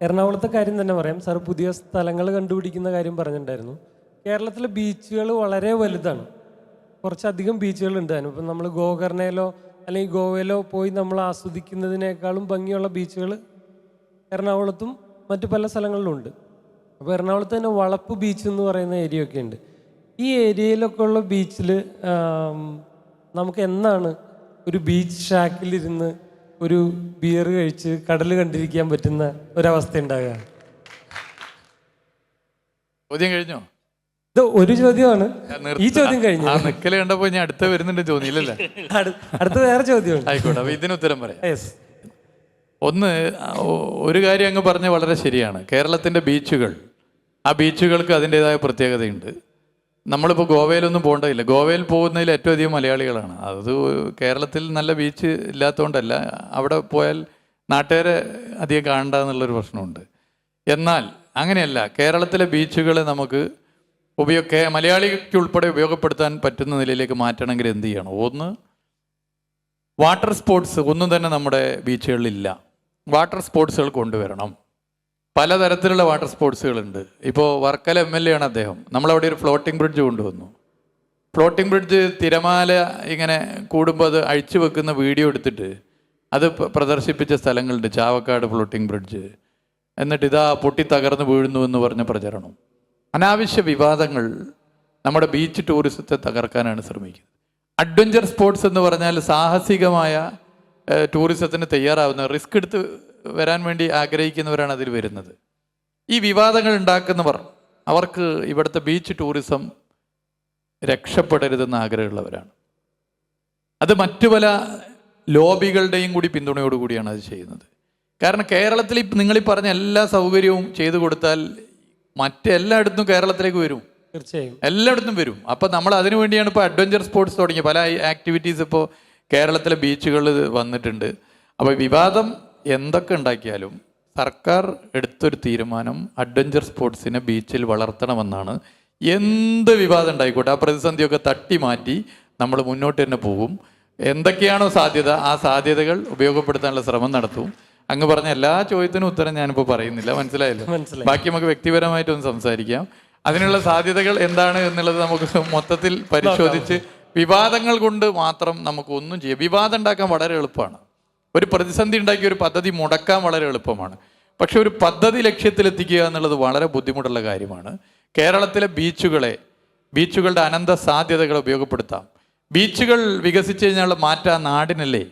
എറണാകുളത്തെ കാര്യം തന്നെ പറയാം. സാർ പുതിയ സ്ഥലങ്ങൾ കണ്ടുപിടിക്കുന്ന കാര്യം പറഞ്ഞിട്ടുണ്ടായിരുന്നു. കേരളത്തിലെ ബീച്ചുകൾ വളരെ വലുതാണ്. കുറച്ചധികം ബീച്ചുകളുണ്ട്. അതിന് ഇപ്പം നമ്മൾ ഗോകർണയിലോ അല്ലെങ്കിൽ ഗോവയിലോ പോയി നമ്മൾ ആസ്വദിക്കുന്നതിനേക്കാളും ഭംഗിയുള്ള ബീച്ചുകൾ എറണാകുളത്തും മറ്റു പല സ്ഥലങ്ങളിലും ഉണ്ട്. അപ്പോൾ എറണാകുളത്ത് തന്നെ വളപ്പ് ബീച്ച് എന്ന് പറയുന്ന ഏരിയ ഒക്കെ ഉണ്ട്. ഈ ഏരിയയിലൊക്കെ ഉള്ള ബീച്ചിൽ നമുക്ക് എന്നാണ് ഒരു ബീച്ച് ഷാക്കിലിരുന്ന് ഒരു ബിയർ കഴിച്ച് കടൽ കണ്ടിരിക്കാൻ പറ്റുന്ന ഒരവസ്ഥ ഉണ്ടാകുക ചോദ്യം കഴിഞ്ഞോ? ഇത് ഒരു ചോദ്യമാണ്. ഈ ചോദ്യം കഴിഞ്ഞു. ആ നിക്കൽ കണ്ടപ്പോ ഞാൻ അടുത്ത വരുന്നുണ്ട് തോന്നിയില്ലല്ലേ അടുത്ത വേറെ ചോദ്യമുണ്ട്. ആയിക്കോട്ടെ അപ്പൊ ഇതിന് ഉത്തരം പറയാം. ഒന്ന് ഒരു കാര്യം അങ്ങ് പറഞ്ഞ വളരെ ശരിയാണ്. കേരളത്തിന്റെ ബീച്ചുകൾ ആ ബീച്ചുകൾക്ക് അതിന്റെതായ പ്രത്യേകതയുണ്ട്. നമ്മളിപ്പോൾ ഗോവയിലൊന്നും പോകേണ്ടതില്ല. ഗോവയിൽ പോകുന്നതിൽ ഏറ്റവും അധികം മലയാളികളാണ്. അത് കേരളത്തിൽ നല്ല ബീച്ച് ഇല്ലാത്തതുകൊണ്ടല്ല അവിടെ പോയാൽ നാട്ടുകാരെ അധികം കാണണ്ട എന്നുള്ളൊരു പ്രശ്നമുണ്ട്. എന്നാൽ അങ്ങനെയല്ല. കേരളത്തിലെ ബീച്ചുകളെ നമുക്ക് ഉപയോഗ മലയാളിക്ക് ഉൾപ്പെടെ ഉപയോഗപ്പെടുത്താൻ പറ്റുന്ന നിലയിലേക്ക് മാറ്റണമെങ്കിൽ എന്ത് ചെയ്യണം? ഒന്ന് വാട്ടർ സ്പോർട്സ് ഒന്നും തന്നെ നമ്മുടെ ബീച്ചുകളിലില്ല വാട്ടർ സ്പോർട്സുകൾ കൊണ്ടുവരണം. പലതരത്തിലുള്ള വാട്ടർ സ്പോർട്സുകളുണ്ട് ഇപ്പോൾ വർക്കല എം എൽ എ ആണ് അദ്ദേഹം. നമ്മളവിടെ ഒരു ഫ്ലോട്ടിംഗ് ബ്രിഡ്ജ് കൊണ്ടുവന്നു. ഫ്ലോട്ടിംഗ് ബ്രിഡ്ജ് തിരമാല ഇങ്ങനെ കൂടുമ്പോൾ അത് അഴിച്ചു വെക്കുന്ന വീഡിയോ എടുത്തിട്ട് അത് പ്രദർശിപ്പിച്ച സ്ഥലങ്ങളുണ്ട്. ചാവക്കാട് ഫ്ലോട്ടിംഗ് ബ്രിഡ്ജ് എന്നിട്ട് ഇതാ പൊട്ടി തകർന്ന് വീഴുന്നു എന്ന് പറഞ്ഞ പ്രചരണം. അനാവശ്യ വിവാദങ്ങൾ നമ്മുടെ ബീച്ച് ടൂറിസത്തെ തകർക്കാനാണ് ശ്രമിക്കുന്നത്. അഡ്വഞ്ചർ സ്പോർട്സ് എന്ന് പറഞ്ഞാൽ സാഹസികമായ ടൂറിസത്തിന് തയ്യാറാവുന്ന റിസ്ക് എടുത്ത് വരാൻ വേണ്ടി ആഗ്രഹിക്കുന്നവരാണ് അതിൽ വരുന്നത്. ഈ വിവാദങ്ങൾ ഉണ്ടാക്കുന്നവർ അവർക്ക് ഇവിടുത്തെ ബീച്ച് ടൂറിസം രക്ഷപ്പെടരുതെന്ന് ആഗ്രഹമുള്ളവരാണ്. അത് മറ്റു പല ലോബികളുടെയും കൂടി പിന്തുണയോടുകൂടിയാണ് അത് ചെയ്യുന്നത്. കാരണം കേരളത്തിൽ നിങ്ങൾ ഈ പറഞ്ഞ എല്ലാ സൗകര്യവും ചെയ്തു കൊടുത്താൽ മറ്റെല്ലായിടത്തും കേരളത്തിലേക്ക് വരും. തീർച്ചയായും. എല്ലായിടത്തും വരും. അപ്പം നമ്മൾ അതിനു വേണ്ടിയാണ് ഇപ്പോൾ അഡ്വഞ്ചർ സ്പോർട്സ് തുടങ്ങി പല ആക്ടിവിറ്റീസ് ഇപ്പോൾ കേരളത്തിലെ ബീച്ചുകളിൽ വന്നിട്ടുണ്ട്. അപ്പോൾ വിവാദം എന്തൊക്കെ ഉണ്ടാക്കിയാലും സർക്കാർ എടുത്തൊരു തീരുമാനം അഡ്വഞ്ചർ സ്പോർട്സിനെ ബീച്ചിൽ വളർത്തണമെന്നാണ്. എന്ത് വിവാദം ഉണ്ടായിക്കോട്ടെ ആ പ്രതിസന്ധിയൊക്കെ തട്ടി മാറ്റി നമ്മൾ മുന്നോട്ട് തന്നെ പോകും. എന്തൊക്കെയാണോ സാധ്യത ആ സാധ്യതകൾ ഉപയോഗപ്പെടുത്താനുള്ള ശ്രമം നടത്തും. അങ്ങ് പറഞ്ഞ എല്ലാ ചോദ്യത്തിനും ഉത്തരം ഞാനിപ്പോൾ പറയുന്നില്ല. മനസ്സിലായല്ലോ? മനസ്സിലായി. ബാക്കി നമുക്ക് വ്യക്തിപരമായിട്ടൊന്ന് സംസാരിക്കാം. അതിനുള്ള സാധ്യതകൾ എന്താണ് എന്നുള്ളത് നമുക്ക് മൊത്തത്തിൽ പരിശോധിച്ച് വിവാദങ്ങൾ കൊണ്ട് മാത്രം നമുക്ക് ഒന്നും ചെയ്യാം. വിവാദം ഉണ്ടാക്കാൻ വളരെ എളുപ്പമാണ്. ഒരു പ്രതിസന്ധി ഉണ്ടാക്കി ഒരു പദ്ധതി മുടക്കാൻ വളരെ എളുപ്പമാണ്. പക്ഷെ ഒരു പദ്ധതി ലക്ഷ്യത്തിലെത്തിക്കുക എന്നുള്ളത് വളരെ ബുദ്ധിമുട്ടുള്ള കാര്യമാണ്. കേരളത്തിലെ ബീച്ചുകളെ ബീച്ചുകളുടെ അനന്ത സാധ്യതകൾ ഉപയോഗപ്പെടുത്താം. ബീച്ചുകൾ വികസിച്ചു കഴിഞ്ഞാൽ മാറ്റ നാടിനല്ലേ?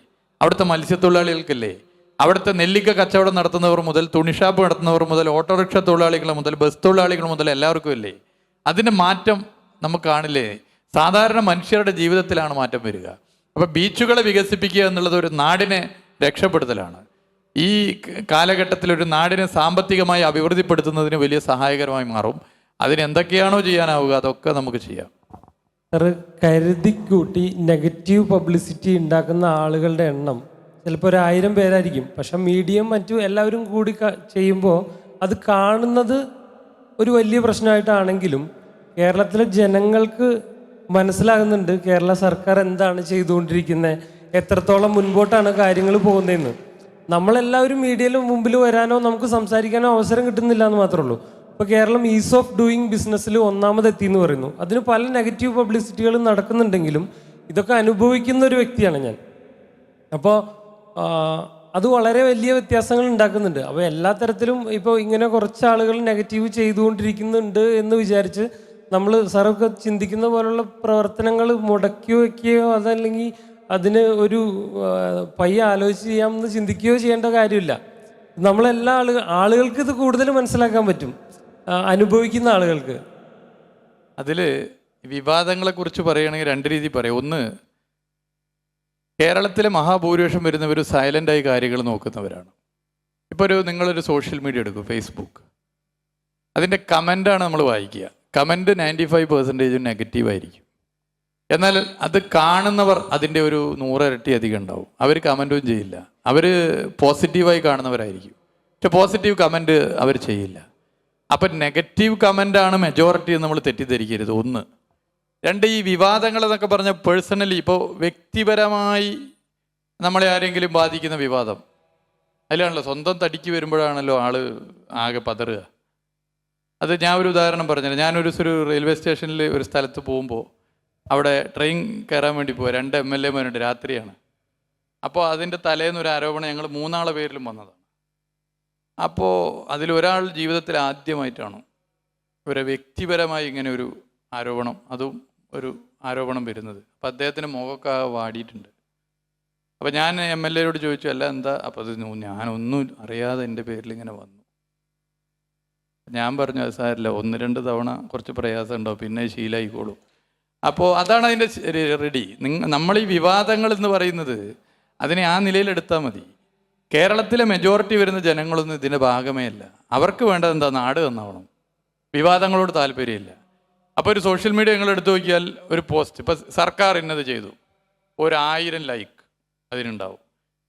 അവിടുത്തെ മത്സ്യത്തൊഴിലാളികൾക്കല്ലേ? അവിടുത്തെ നെല്ലിക്ക കച്ചവടം നടത്തുന്നവർ മുതൽ തുണിഷാപ്പ് നടത്തുന്നവർ മുതൽ ഓട്ടോറിക്ഷ തൊഴിലാളികൾ മുതൽ ബസ് തൊഴിലാളികൾ മുതൽ എല്ലാവർക്കും അല്ലേ? അതിന്റെ മാറ്റം നമുക്ക് കാണില്ലേ? സാധാരണ മനുഷ്യരുടെ ജീവിതത്തിലാണ് മാറ്റം വരിക. അപ്പോൾ ബീച്ചുകളെ വികസിപ്പിക്കുക എന്നുള്ളത് ഒരു നാടിനെ രക്ഷപ്പെടുത്തലാണ്. ഈ കാലഘട്ടത്തിൽ ഒരു നാടിനെ സാമ്പത്തികമായി അഭിവൃദ്ധിപ്പെടുത്തുന്നതിന് വലിയ സഹായകരമായി മാറും. അതിന് എന്തൊക്കെയാണോ ചെയ്യാനാവുക അതൊക്കെ നമുക്ക് ചെയ്യാം. കരുതിക്കൂട്ടി നെഗറ്റീവ് പബ്ലിസിറ്റി ഉണ്ടാക്കുന്ന ആളുകളുടെ എണ്ണം. ചിലപ്പോൾ ഒരു ആയിരം പേരായിരിക്കും. പക്ഷെ മീഡിയം മറ്റു എല്ലാവരും കൂടി ചെയ്യുമ്പോൾ അത് കാണുന്നത് ഒരു വലിയ പ്രശ്നമായിട്ടാണെങ്കിലും കേരളത്തിലെ ജനങ്ങൾക്ക് മനസ്സിലാകുന്നുണ്ട് കേരള സർക്കാർ എന്താണ് ചെയ്തുകൊണ്ടിരിക്കുന്നത്. എത്രത്തോളം മുൻപോട്ടാണ് കാര്യങ്ങൾ പോകുന്നതെന്ന്. നമ്മളെല്ലാവരും മീഡിയയിൽ മുമ്പിൽ വരാനോ നമുക്ക് സംസാരിക്കാനോ അവസരം കിട്ടുന്നില്ല എന്ന് മാത്രമേ ഉള്ളൂ. ഇപ്പോൾ കേരളം ഈസ് ഓഫ് ഡൂയിങ് ബിസിനസ്സിൽ ഒന്നാമതെത്തി എന്ന് പറയുന്നു. അതിന് പല നെഗറ്റീവ് പബ്ലിസിറ്റികളും നടക്കുന്നുണ്ടെങ്കിലും ഇതൊക്കെ അനുഭവിക്കുന്ന ഒരു വ്യക്തിയാണ് ഞാൻ. അപ്പോൾ അത് വളരെ വലിയ വ്യത്യാസങ്ങൾ ഉണ്ടാക്കുന്നുണ്ട്. അപ്പോൾ എല്ലാ തരത്തിലും ഇപ്പോൾ ഇങ്ങനെ കുറച്ച് ആളുകൾ നെഗറ്റീവ് ചെയ്തുകൊണ്ടിരിക്കുന്നുണ്ട് എന്ന് വിചാരിച്ച് നമ്മൾ സാറൊക്കെ ചിന്തിക്കുന്ന പോലുള്ള പ്രവർത്തനങ്ങൾ മുടക്കി വയ്ക്കുകയോ അതല്ലെങ്കിൽ അതിന് ഒരു പയ്യ ആലോചിച്ച് ചെയ്യാമെന്ന് ചിന്തിക്കുകയോ ചെയ്യേണ്ട കാര്യമില്ല. നമ്മളെല്ലാ ആളുകൾ ആളുകൾക്ക് ഇത് കൂടുതൽ മനസ്സിലാക്കാൻ പറ്റും. അനുഭവിക്കുന്ന ആളുകൾക്ക്. അതിൽ വിവാദങ്ങളെക്കുറിച്ച് പറയുകയാണെങ്കിൽ രണ്ട് രീതി പറയാം. ഒന്ന് കേരളത്തിലെ മഹാഭൂരിപക്ഷം വരുന്നവർ സൈലന്റായി കാര്യങ്ങൾ നോക്കുന്നവരാണ്. ഇപ്പോൾ ഒരു നിങ്ങളൊരു സോഷ്യൽ മീഡിയ എടുക്കും ഫേസ്ബുക്ക്. അതിന്റെ കമന്റാണ് നമ്മൾ വായിക്കുക. കമന്റ് നയന്റി ഫൈവ് പെർസെന്റേജും നെഗറ്റീവായിരിക്കും. എന്നാൽ അത് കാണുന്നവർ അതിന്റെ ഒരു നൂറിരട്ടി അധികം ഉണ്ടാവും. അവർ കമന്റും ചെയ്യില്ല. അവർ പോസിറ്റീവായി കാണുന്നവരായിരിക്കും. പക്ഷെ പോസിറ്റീവ് കമന്റ് അവർ ചെയ്യില്ല. അപ്പം നെഗറ്റീവ് കമന്റാണ് മെജോറിറ്റി നമ്മൾ തെറ്റിദ്ധരിക്കരുത്. ഒന്ന്. രണ്ട് ഈ വിവാദങ്ങൾ എന്നൊക്കെ പറഞ്ഞ പേഴ്സണലി ഇപ്പോൾ വ്യക്തിപരമായി നമ്മളെ ആരെങ്കിലും ബാധിക്കുന്ന വിവാദം. അതിലാണല്ലോ സ്വന്തം തടിക്ക് വരുമ്പോഴാണല്ലോ ആൾ ആകെ പതറുക. അത് ഞാൻ ഒരു ഉദാഹരണം പറഞ്ഞില്ല. ഞാനൊരു ഒരു റെയിൽവേ സ്റ്റേഷനിൽ ഒരു സ്ഥലത്ത് പോകുമ്പോൾ അവിടെ ട്രെയിൻ കയറാൻ വേണ്ടി പോയി രണ്ട് എം എൽ എമാരുണ്ട് രാത്രിയാണ്. അപ്പോൾ അതിന്റെ തലേന്ന് ഒരു ആരോപണം ഞങ്ങൾ മൂന്നാളെ പേരിലും വന്നതാണ്. അപ്പോൾ അതിലൊരാൾ ജീവിതത്തിൽ ആദ്യമായിട്ടാണ് ഒരു വ്യക്തിപരമായി ഇങ്ങനെ ഒരു ആരോപണം അതും ഒരു ആരോപണം വരുന്നത്. അപ്പം അദ്ദേഹത്തിന് മുഖമൊക്കെ വാടിയിട്ടുണ്ട്. അപ്പം ഞാൻ എം എൽ എയോട് ചോദിച്ചു അല്ല എന്താ? അപ്പോൾ അത് ഞാനൊന്നും അറിയാതെ എന്റെ പേരിൽ ഇങ്ങനെ വന്നു. ഞാൻ പറഞ്ഞു അത് സാരില്ല ഒന്ന് രണ്ട് തവണ കുറച്ച് പ്രയാസം പിന്നെ ശീലമായിക്കോളും അപ്പോൾ അതാണ് അതിന്റെ റെഡി. നമ്മൾ ഈ വിവാദങ്ങൾ എന്ന് പറയുന്നത് അതിനെ ആ നിലയിൽ എടുത്താൽ മതി. കേരളത്തിലെ മെജോറിറ്റി വരുന്ന ജനങ്ങളൊന്നും ഇതിന്റെ ഭാഗമേ അല്ല. അവർക്ക് വേണ്ടത് എന്താ? നാട് തന്നാവണം വിവാദങ്ങളോട് താല്പര്യമില്ല. അപ്പോൾ ഒരു സോഷ്യൽ മീഡിയ നിങ്ങൾ എടുത്തു നോക്കിയാൽ ഒരു പോസ്റ്റ് ഇപ്പം സർക്കാർ ഇന്നത് ചെയ്തു. ഒരായിരം ലൈക്ക് അതിനുണ്ടാവും.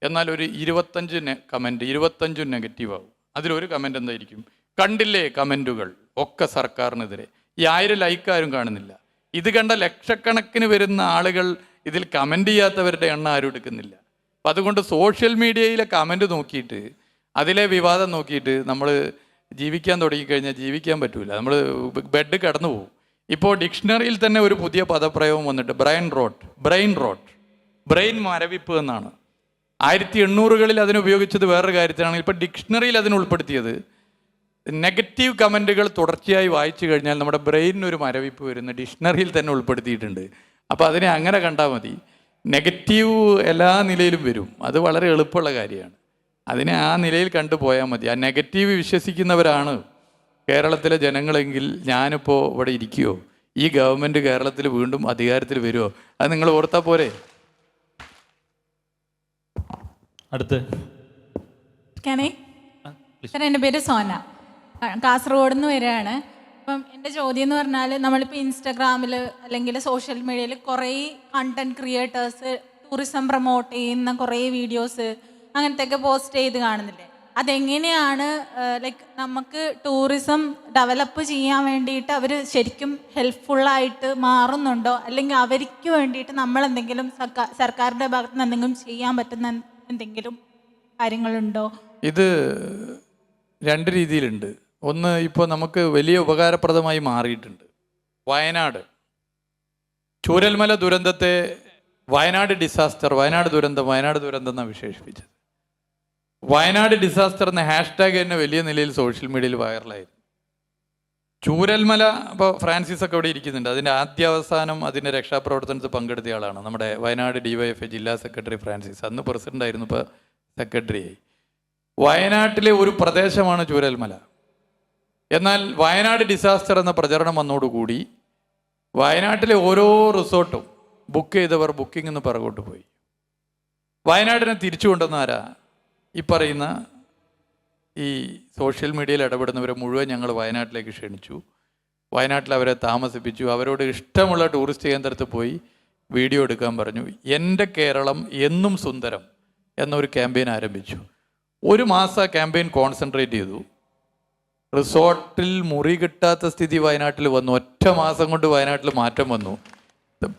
എന്നാൽ ഒരു ഇരുപത്തഞ്ച് കമന്റ് ഇരുപത്തഞ്ച് നെഗറ്റീവ് ആവും. അതിലൊരു കമന്റ് എന്തായിരിക്കും? കണ്ടില്ലേ കമന്റുകൾ ഒക്കെ സർക്കാരിനെതിരെ. ഈ ആയിരം ലൈക്ക് ആരും കാണുന്നില്ല. ഇത് കണ്ട ലക്ഷക്കണക്കിന് വരുന്ന ആളുകൾ ഇതിൽ കമന്റ് ചെയ്യാത്തവരുടെ എണ്ണം ആരും എടുക്കുന്നില്ല. അപ്പം അതുകൊണ്ട് സോഷ്യൽ മീഡിയയിലെ കമന്റ് നോക്കിയിട്ട് അതിലെ വിവാദം നോക്കിയിട്ട് നമ്മൾ ജീവിക്കാൻ തുടങ്ങിക്കഴിഞ്ഞാൽ ജീവിക്കാൻ പറ്റില്ല നമ്മൾ ബെഡ് കടന്നു പോകും. ഇപ്പോൾ ഡിക്ഷണറിയിൽ തന്നെ ഒരു പുതിയ പദപ്രയോഗം വന്നിട്ട് brain rot brain rot brain മരവിപ്പ് എന്നാണ്. ആയിരത്തി എണ്ണൂറുകളിൽ അതിന് ഉപയോഗിച്ചത് വേറൊരു കാര്യത്തിലാണ് ഇപ്പോൾ ഡിക്ഷണറിയിൽ അതിന് ഉൾപ്പെടുത്തിയത് നെഗറ്റീവ് കമന്റുകൾ തുടർച്ചയായി വായിച്ചു കഴിഞ്ഞാൽ നമ്മുടെ ബ്രെയിനിന് ഒരു മരവിപ്പ് വരുന്ന. ഡിക്ഷണറിയിൽ തന്നെ ഉൾപ്പെടുത്തിയിട്ടുണ്ട്. അപ്പോൾ അതിനെ അങ്ങനെ കണ്ടാൽ മതി. നെഗറ്റീവ് എല്ലാ നിലയിലും വരും. അത് വളരെ എളുപ്പമുള്ള കാര്യമാണ്. അതിനെ ആ നിലയിൽ കണ്ടു പോയാൽ മതി. ആ നെഗറ്റീവ് വിശ്വസിക്കുന്നവരാണ് കേരളത്തിലെ ജനങ്ങളെങ്കിൽ ഞാനിപ്പോൾ ഇവിടെ ഇരിക്കുമോ ഈ ഗവൺമെന്റ് കേരളത്തിൽ വീണ്ടും അധികാരത്തിൽ വരുമോ അത് നിങ്ങൾ ഓർത്താൽ പോരെ. അടുത്ത്. എന്റെ പേര് സോന. കാസർഗോഡ് നിന്ന് വരികയാണ് അപ്പം എന്റെ ചോദ്യം എന്ന് പറഞ്ഞാൽ നമ്മളിപ്പോൾ ഇൻസ്റ്റാഗ്രാമിൽ അല്ലെങ്കിൽ സോഷ്യൽ മീഡിയയിൽ കുറേ കണ്ടന്റ് ക്രിയേറ്റേഴ്സ് ടൂറിസം പ്രൊമോട്ട് ചെയ്യുന്ന കുറേ വീഡിയോസ് അങ്ങനത്തെയൊക്കെ പോസ്റ്റ് ചെയ്ത് കാണുന്നില്ലേ? അതെങ്ങനെയാണ് ലൈക്ക് നമുക്ക് ടൂറിസം ഡെവലപ്പ് ചെയ്യാൻ വേണ്ടിയിട്ട് അവർ ശരിക്കും ഹെൽപ്ഫുള്ളായിട്ട് മാറുന്നുണ്ടോ? അല്ലെങ്കിൽ അവർക്ക് വേണ്ടിയിട്ട് നമ്മൾ എന്തെങ്കിലും സർക്കാർ സർക്കാരിന്റെ ഭാഗത്ത് നിന്ന് എന്തെങ്കിലും ചെയ്യാൻ പറ്റുന്ന എന്തെങ്കിലും കാര്യങ്ങളുണ്ടോ? ഇത് രണ്ട് രീതിയിലുണ്ട്. ഒന്ന് ഇപ്പോൾ നമുക്ക് വലിയ ഉപകാരപ്രദമായി മാറിയിട്ടുണ്ട്. വയനാട്. ചൂരൽമല ദുരന്തത്തെ വയനാട് ഡിസാസ്റ്റർ വയനാട് ദുരന്തം വയനാട് ദുരന്തം എന്നാണ് വിശേഷിപ്പിച്ചത്. വയനാട് ഡിസാസ്റ്റർ എന്ന ഹാഷ്ടാഗ് തന്നെ വലിയ നിലയിൽ സോഷ്യൽ മീഡിയയിൽ വൈറലായിരുന്നു ചൂരൽമല ഇപ്പോൾ ഫ്രാൻസിസ് ഒക്കെ ഇവിടെ ഇരിക്കുന്നുണ്ട്. അതിന്റെ ആദ്യാവസാനം അതിന്റെ രക്ഷാപ്രവർത്തനത്തിൽ പങ്കെടുത്ത ആളാണ്. നമ്മുടെ വയനാട് ഡിവൈഎഫ് ജില്ലാ സെക്രട്ടറി ഫ്രാൻസിസ്. അന്ന് പ്രസിഡന്റ് ആയിരുന്നു ഇപ്പോൾ സെക്രട്ടറിയായി. വയനാട്ടിലെ ഒരു പ്രദേശമാണ് ചൂരൽമല. എന്നാൽ വയനാട് ഡിസാസ്റ്റർ എന്ന പ്രചരണം വന്നതോടുകൂടി വയനാട്ടിലെ ഓരോ റിസോർട്ടും ബുക്ക് ചെയ്തവർ ബുക്കിംഗ് എന്ന് പിറകോട്ട് പോയി. വയനാടിനെ തിരിച്ചു കൊണ്ടുവന്നാരാ ഈ പറയുന്ന ഈ സോഷ്യൽ മീഡിയയിൽ ഇടപെടുന്നവരെ മുഴുവൻ ഞങ്ങൾ വയനാട്ടിലേക്ക് ക്ഷണിച്ചു. വയനാട്ടിൽ അവരെ താമസിപ്പിച്ചു. അവരോട് ഇഷ്ടമുള്ള ടൂറിസ്റ്റ് കേന്ദ്രത്തിൽ പോയി വീഡിയോ എടുക്കാൻ പറഞ്ഞു. എന്റെ കേരളം എന്നും സുന്ദരം എന്നൊരു ക്യാമ്പയിൻ ആരംഭിച്ചു. ഒരു മാസം ആ ക്യാമ്പയിൻ കോൺസെൻട്രേറ്റ് ചെയ്തു. റിസോർട്ടിൽ മുറി കിട്ടാത്ത സ്ഥിതി വയനാട്ടിൽ വന്നു. ഒറ്റ മാസം കൊണ്ട് വയനാട്ടിൽ മാറ്റം വന്നു.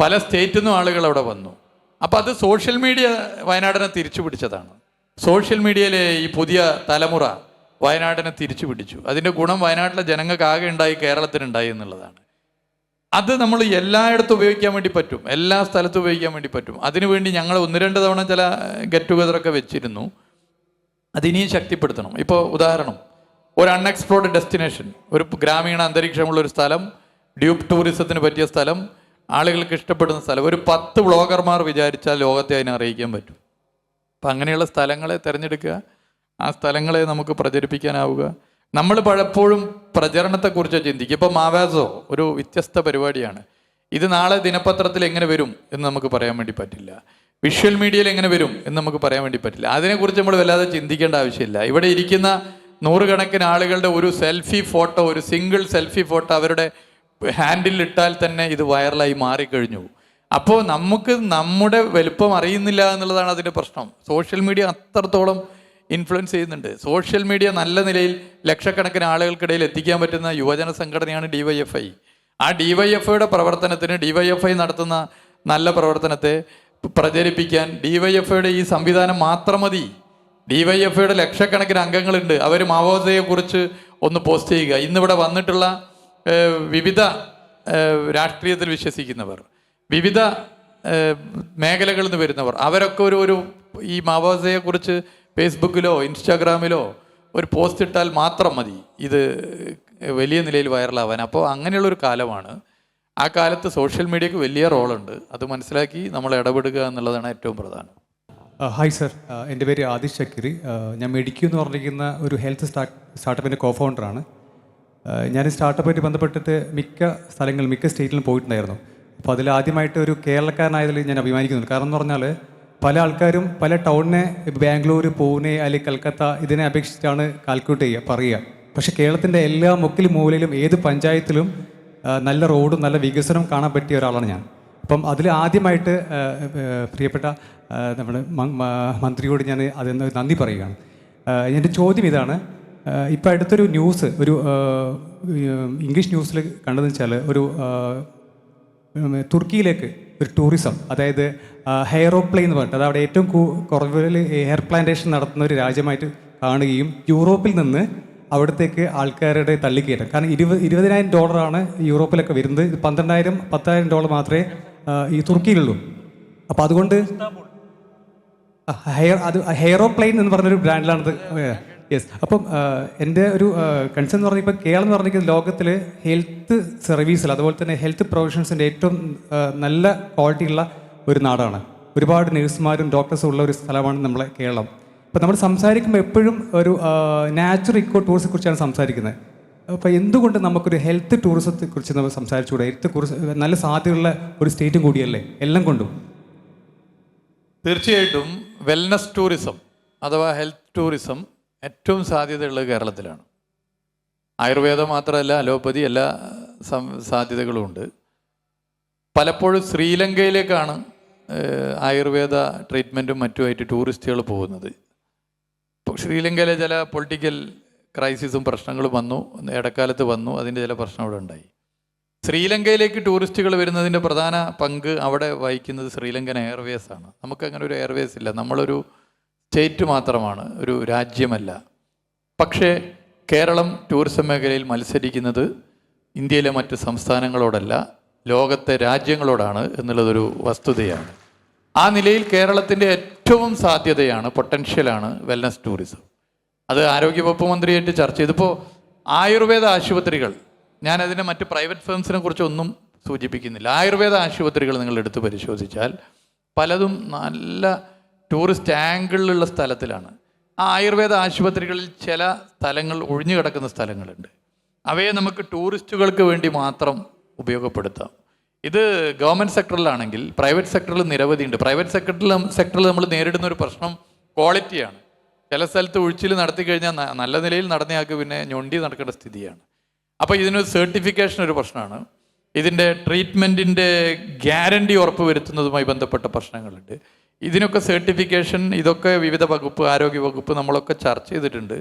പല സ്റ്റേറ്റിൽ നിന്നും ആളുകൾ അവിടെ വന്നു. അപ്പോൾ അത് സോഷ്യൽ മീഡിയ വയനാടിനെ തിരിച്ചു പിടിച്ചതാണ്. സോഷ്യൽ മീഡിയയിലെ ഈ പുതിയ തലമുറ വയനാടിനെ തിരിച്ചു പിടിച്ചു. അതിന്റെ ഗുണം വയനാട്ടിലെ ജനങ്ങൾക്ക് ആകെ ഉണ്ടായി കേരളത്തിനുണ്ടായി എന്നുള്ളതാണ്. അത് നമ്മൾ എല്ലായിടത്തും ഉപയോഗിക്കാൻ വേണ്ടി പറ്റും. എല്ലാ സ്ഥലത്തും ഉപയോഗിക്കാൻ വേണ്ടി പറ്റും. അതിനുവേണ്ടി ഞങ്ങൾ ഒന്ന് രണ്ട് തവണ ചില ഗെറ്റ് ടുഗദറൊക്കെ വെച്ചിരുന്നു. അതിനെയും ശക്തിപ്പെടുത്തണം. ഇപ്പോൾ ഉദാഹരണം. ഒരു അൺഎക്സ്പ്ലോർഡ് ഡെസ്റ്റിനേഷൻ ഒരു ഗ്രാമീണ അന്തരീക്ഷമുള്ള ഒരു സ്ഥലം ഡ്യൂബ് ടൂറിസത്തിന് പറ്റിയ സ്ഥലം ആളുകൾക്ക് ഇഷ്ടപ്പെടുന്ന സ്ഥലം. ഒരു പത്ത് വ്ളോഗർമാർ വിചാരിച്ചാൽ ലോകത്തെ അതിനെ അറിയിക്കാൻ പറ്റും. അപ്പം അങ്ങനെയുള്ള സ്ഥലങ്ങളെ തിരഞ്ഞെടുക്കുക ആ സ്ഥലങ്ങളെ നമുക്ക് പ്രചരിപ്പിക്കാനാവുക. നമ്മൾ പലപ്പോഴും പ്രചരണത്തെക്കുറിച്ച് ചിന്തിക്കും. ഇപ്പോൾ മാവാസോ ഒരു വ്യത്യസ്ത പരിപാടിയാണ്. ഇത് നാളെ ദിനപത്രത്തിൽ എങ്ങനെ വരും എന്ന് നമുക്ക് പറയാൻ വേണ്ടി പറ്റില്ല. വിഷ്വൽ മീഡിയയിൽ എങ്ങനെ വരും എന്ന് നമുക്ക് പറയാൻ വേണ്ടി പറ്റില്ല. അതിനെക്കുറിച്ച് നമ്മൾ വല്ലാതെ ചിന്തിക്കേണ്ട ആവശ്യമില്ല. ഇവിടെ ഇരിക്കുന്ന നൂറുകണക്കിന് ആളുകളുടെ ഒരു സെൽഫി ഫോട്ടോ ഒരു സിംഗിൾ സെൽഫി ഫോട്ടോ അവരുടെ ഹാൻഡിൽ ഇട്ടാൽ തന്നെ ഇത് വൈറലായി മാറിക്കഴിഞ്ഞു. അപ്പോൾ നമുക്ക് നമ്മുടെ വലുപ്പം അറിയുന്നില്ല എന്നുള്ളതാണ് അതിന്റെ പ്രശ്നം. സോഷ്യൽ മീഡിയ അത്രത്തോളം ഇൻഫ്ലുവൻസ് ചെയ്യുന്നുണ്ട്. സോഷ്യൽ മീഡിയ നല്ല നിലയിൽ ലക്ഷക്കണക്കിന് ആളുകൾക്കിടയിൽ എത്തിക്കാൻ പറ്റുന്ന യുവജന സംഘടനയാണ് ഡി വൈ എഫ് ഐ ആ ഡി വൈ എഫ് ഐയുടെ പ്രവർത്തനത്തിന് ഡി വൈ എഫ് ഐ നടത്തുന്ന നല്ല പ്രവർത്തനത്തെ പ്രചരിപ്പിക്കാൻ ഡി വൈ എഫ് ഐയുടെ ഈ സംവിധാനം മാത്രം മതി. ഡിവൈഎഫ്ഐയുടെ ലക്ഷക്കണക്കിന് അംഗങ്ങളുണ്ട്. അവർ മാവോദയെക്കുറിച്ച് ഒന്ന് പോസ്റ്റ് ചെയ്യുക. ഇന്നിവിടെ വന്നിട്ടുള്ള വിവിധ രാഷ്ട്രീയത്തിൽ വിശ്വസിക്കുന്നവർ വിവിധ മേഖലകളിൽ നിന്ന് വരുന്നവർ അവരൊക്കെ ഒരു ഒരു ഈ മാവോദയെക്കുറിച്ച് ഫേസ്ബുക്കിലോ ഇൻസ്റ്റാഗ്രാമിലോ ഒരു പോസ്റ്റ് ഇട്ടാൽ മാത്രം മതി. ഇത് വലിയ നിലയിൽ വൈറലാവാൻ. അപ്പോൾ അങ്ങനെയുള്ളൊരു കാലമാണ്. ആ കാലത്ത് സോഷ്യൽ മീഡിയക്ക് വലിയ റോളുണ്ട്. അത് മനസ്സിലാക്കി നമ്മൾ ഇടപെടുക എന്നുള്ളതാണ് ഏറ്റവും പ്രധാനം. ഹായ് സർ എന്റെ പേര് ആദിഷ് ചക്കിരി ഞാൻ മെഡിക്കു എന്ന് പറഞ്ഞിരിക്കുന്ന ഒരു ഹെൽത്ത് സ്റ്റാർട്ട് സ്റ്റാർട്ടപ്പിന്റെ കോ ഫൗണ്ടറാണ് ഞാൻ സ്റ്റാർട്ടപ്പായിട്ട് ബന്ധപ്പെട്ടിട്ട് മിക്ക സ്ഥലങ്ങളിൽ മിക്ക സ്റ്റേറ്റിലും പോയിട്ടുണ്ടായിരുന്നു. അപ്പോൾ അതിൽ ആദ്യമായിട്ട് ഒരു കേരളക്കാരനായതിൽ ഞാൻ അഭിമാനിക്കുന്നുണ്ട്. കാരണം എന്ന് പറഞ്ഞാൽ പല ആൾക്കാരും പല ടൗണിനെ ബാംഗ്ലൂർ പൂനെ അല്ലെങ്കിൽ കൽക്കത്ത ഇതിനെ അപേക്ഷിച്ചിട്ടാണ് കാൽക്കുലേറ്റ് ചെയ്യുക പറയുക. പക്ഷേ കേരളത്തിന്റെ എല്ലാ മുക്കിലും മൂലയിലും ഏത് പഞ്ചായത്തിലും നല്ല റോഡും നല്ല വികസനവും കാണാൻ പറ്റിയ ഒരാളാണ് ഞാൻ. അപ്പം അതിൽ ആദ്യമായിട്ട് പ്രിയപ്പെട്ട നമ്മുടെ മന്ത്രിയോട് ഞാൻ അതെന്ന് നന്ദി പറയുകയാണ്. എന്റെ ചോദ്യം ഇതാണ് ഇപ്പം അടുത്തൊരു ന്യൂസ് ഒരു ഇംഗ്ലീഷ് ന്യൂസിൽ കണ്ടതെന്ന് വെച്ചാൽ ഒരു തുർക്കിയിലേക്ക് ഒരു ടൂറിസം അതായത് ഹെയറോപ്ലെയിൻ എന്ന് പറഞ്ഞിട്ട് അത് അവിടെ ഏറ്റവും കുറവിൽ ഹെയർ പ്ലാന്റേഷൻ നടത്തുന്ന ഒരു രാജ്യമായിട്ട് കാണുകയും യൂറോപ്പിൽ നിന്ന് അവിടത്തേക്ക് ആൾക്കാരുടെ തള്ളിക്കയറ്റം കാരണം ഇരുപത് ഇരുപതിനായിരം ഡോളറാണ് യൂറോപ്പിലൊക്കെ വരുന്നത്. പന്ത്രണ്ടായിരം പത്തായിരം ഡോളർ മാത്രമേ ഈ തുർക്കിയിലുള്ളൂ. അപ്പോൾ അതുകൊണ്ട് ഹെയർ അത് ഹെയറോപ്ലെയിൻ എന്ന് പറഞ്ഞൊരു ബ്രാൻഡിലാണത്. യെസ് അപ്പം എന്റെ ഒരു കൺസേൺ എന്ന് പറഞ്ഞാൽ ഇപ്പോൾ കേരളം എന്ന് പറഞ്ഞിരിക്കുന്നത് ലോകത്തിൽ ഹെൽത്ത് സർവീസിൽ അതുപോലെ തന്നെ ഹെൽത്ത് പ്രൊഫഷൻസിന്റെ ഏറ്റവും നല്ല ക്വാളിറ്റി ഉള്ള ഒരു നാടാണ്. ഒരുപാട് നഴ്സുമാരും ഡോക്ടേഴ്സും ഉള്ള ഒരു സ്ഥലമാണ് നമ്മളെ കേരളം. അപ്പോൾ നമ്മൾ സംസാരിക്കുമ്പോൾ എപ്പോഴും ഒരു നാച്ചുറൽ ഇക്കോ ടൂറിസത്തെ കുറിച്ചാണ് സംസാരിക്കുന്നത്. അപ്പോൾ എന്തുകൊണ്ട് നമുക്കൊരു ഹെൽത്ത് ടൂറിസത്തെ കുറിച്ച് നമ്മൾ സംസാരിച്ചുകൂടെ? ഹെൽത്ത് കുറിച്ച് നല്ല സാധ്യതയുള്ള ഒരു സ്റ്റേറ്റും കൂടിയല്ലേ? എല്ലാം കൊണ്ടും. തീർച്ചയായിട്ടും വെൽനസ് ടൂറിസം അഥവാ ഹെൽത്ത് ടൂറിസം ഏറ്റവും സാധ്യതയുള്ളത് കേരളത്തിലാണ്. ആയുർവേദം മാത്രമല്ല അലോപ്പതി എല്ലാ സം- സാധ്യതകളും ഉണ്ട്. പലപ്പോഴും ശ്രീലങ്കയിലേക്കാണ് ആയുർവേദ ട്രീറ്റ്മെന്റും മറ്റുമായിട്ട് ടൂറിസ്റ്റുകൾ പോകുന്നത്. ഇപ്പോൾ ശ്രീലങ്കയിലെ ചില പൊളിറ്റിക്കൽ ക്രൈസിസും പ്രശ്നങ്ങളും വന്നു ഇടക്കാലത്ത് വന്നു അതിന്റെ ചില പ്രശ്നം അവിടെ ഉണ്ടായി. ശ്രീലങ്കയിലേക്ക് ടൂറിസ്റ്റുകൾ വരുന്നതിന്റെ പ്രധാന പങ്ക് അവിടെ വഹിക്കുന്നത് ശ്രീലങ്കൻ എയർവേസ് ആണ്. നമുക്കങ്ങനെ ഒരു എയർവേസ് ഇല്ല. നമ്മളൊരു സ്റ്റേറ്റ് മാത്രമാണ് ഒരു രാജ്യമല്ല. പക്ഷേ കേരളം ടൂറിസം മേഖലയിൽ മത്സരിക്കുന്നത് ഇന്ത്യയിലെ മറ്റ് സംസ്ഥാനങ്ങളോടല്ല ലോകത്തെ രാജ്യങ്ങളോടാണ് എന്നുള്ളതൊരു വസ്തുതയാണ്. ആ നിലയിൽ കേരളത്തിന്റെ ഏറ്റവും സാധ്യതയാണ് പൊട്ടൻഷ്യലാണ് വെൽനസ് ടൂറിസം അത് ആരോഗ്യവകുപ്പ് മന്ത്രിയായിട്ട് ചർച്ച ചെയ്തപ്പോൾ ആയുർവേദ ആശുപത്രികൾ ഞാനതിനെ മറ്റ് പ്രൈവറ്റ് ഫേംസിനെ കുറിച്ചൊന്നും സൂചിപ്പിക്കുന്നില്ല. ആയുർവേദ ആശുപത്രികൾ നിങ്ങൾ എടുത്ത് പരിശോധിച്ചാൽ പലതും നല്ല ടൂറിസ്റ്റ് ആംഗിളിലുള്ള സ്ഥലത്തിലാണ്. ആ ആയുർവേദ ആശുപത്രികളിൽ ചില സ്ഥലങ്ങൾ ഒഴിഞ്ഞു കിടക്കുന്ന സ്ഥലങ്ങളുണ്ട്. അവയെ നമുക്ക് ടൂറിസ്റ്റുകൾക്ക് വേണ്ടി മാത്രം ഉപയോഗപ്പെടുത്താം. ഇത് ഗവൺമെന്റ് സെക്ടറിലാണെങ്കിൽ പ്രൈവറ്റ് സെക്ടറിൽ നിരവധിയുണ്ട്. പ്രൈവറ്റ് സെക്ടറിൽ സെക്ടറിൽ നമ്മൾ നേരിടുന്ന ഒരു പ്രശ്നം ക്വാളിറ്റിയാണ്. ചില സ്ഥലത്ത് ഒഴിച്ചിൽ നടത്തി കഴിഞ്ഞാൽ നല്ല നിലയിൽ നടന്നയാൾക്ക് പിന്നെ ഞൊണ്ടി നടക്കേണ്ട സ്ഥിതിയാണ്. അപ്പോൾ ഇതിനൊരു സർട്ടിഫിക്കേഷൻ ഒരു പ്രശ്നമാണ്. ഇതിന്റെ ട്രീറ്റ്മെന്റിന്റെ ഗ്യാരണ്ടി ഉറപ്പ് വരുത്തുന്നതുമായി ബന്ധപ്പെട്ട പ്രശ്നങ്ങളുണ്ട്. ഇതിനൊക്കെ സർട്ടിഫിക്കേഷൻ ഇതൊക്കെ വിവിധ വകുപ്പ് ആരോഗ്യ വകുപ്പ് നമ്മളൊക്കെ ചർച്ച ചെയ്തിട്ടുണ്ട്.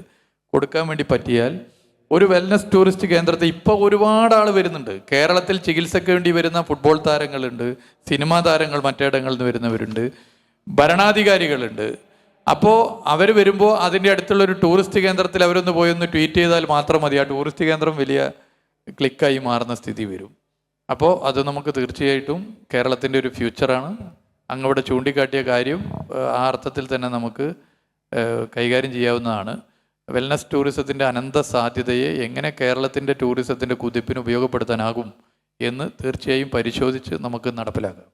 കൊടുക്കാൻ വേണ്ടി പറ്റിയാൽ ഒരു വെൽനസ് ടൂറിസ്റ്റ് കേന്ദ്രത്തിൽ ഇപ്പോൾ ഒരുപാട് ആൾ വരുന്നുണ്ട്. കേരളത്തിൽ ചികിത്സയ്ക്ക് വേണ്ടി വരുന്ന ഫുട്ബോൾ താരങ്ങളുണ്ട് സിനിമാ താരങ്ങൾ മറ്റിടങ്ങളിൽ നിന്ന് വരുന്നവരുണ്ട് ഭരണാധികാരികളുണ്ട്. അപ്പോൾ അവർ വരുമ്പോൾ അതിന്റെ അടുത്തുള്ള ഒരു ടൂറിസ്റ്റ് കേന്ദ്രത്തിൽ അവരൊന്ന് പോയി ഒന്ന് ട്വീറ്റ് ചെയ്താൽ മാത്രം മതി. ആ ടൂറിസ്റ്റ് കേന്ദ്രം വലിയ ക്ലിക്കായി മാറുന്ന സ്ഥിതി വരും. അപ്പോൾ അത് നമുക്ക് തീർച്ചയായിട്ടും കേരളത്തിന്റെ ഒരു ഫ്യൂച്ചറാണ് അങ്ങവിടെ ചൂണ്ടിക്കാട്ടിയ കാര്യം ആ അർത്ഥത്തിൽ തന്നെ നമുക്ക് കൈകാര്യം ചെയ്യാവുന്നതാണ്. വെൽനസ് ടൂറിസത്തിന്റെ അനന്ത സാധ്യതയെ എങ്ങനെ കേരളത്തിന്റെ ടൂറിസത്തിന്റെ കുതിപ്പിന് ഉപയോഗപ്പെടുത്താനാകും എന്ന് തീർച്ചയായും പരിശോധിച്ച് നമുക്ക് നടപ്പിലാക്കാം.